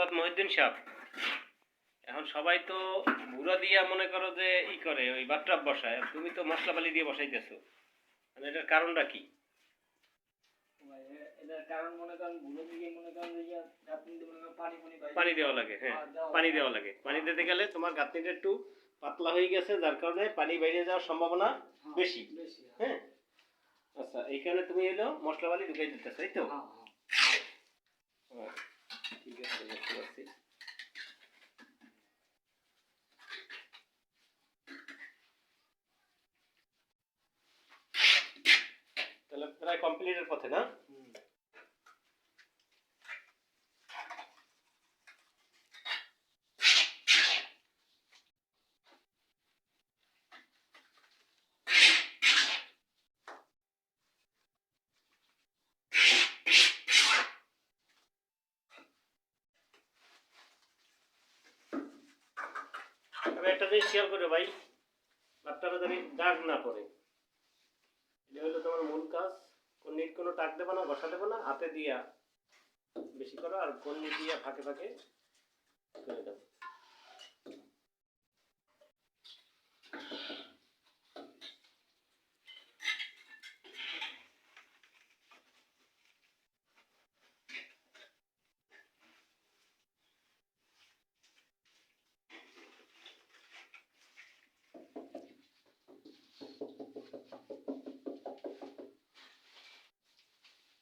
ওস্তাদ মহিউদ্দিন সাহেব। এখন সবাই তো বুড়া দিয়া মনে করো যে ই করে ওই বাথটাব বসায়। তুমি তো মশলা পালি দিয়ে বসাইতেছো। মানে এটার কারণটা কি? কারণ মনে করেন মনে করেন পানি দেওয়া লাগে হ্যাঁ পানি দেওয়া লাগে। পানি দিতে গেলে তোমার গাঁথনিটা একটু পাতলা হয়ে গেছে যার কারণে পানি বাইরে যাওয়ার সম্ভাবনা হ্যাঁ, বেশি। হ্যাঁ। আচ্ছা এইখানে তুমি এলো মশলা পালি ঢুকাই দিতেছো তাই তো হ্যাঁ, হ্যাঁ। হ্যাঁ, ঠিক আছে বুঝতে পারছি তাহলে প্রায় কমপ্লিটের পথে, না? তবে একটা জিনিস খেয়াল করে ভাই বাচ্চারা জানি দাগ না পড়ে এটা হলো তোমার মূল কাজ। কন্নির কোনো টাক দেবে না, বসা দেবে না, হাতে দিয়া বেশি করো আর কন্নি দিয়া ফাঁকে ফাঁকে করে দাও।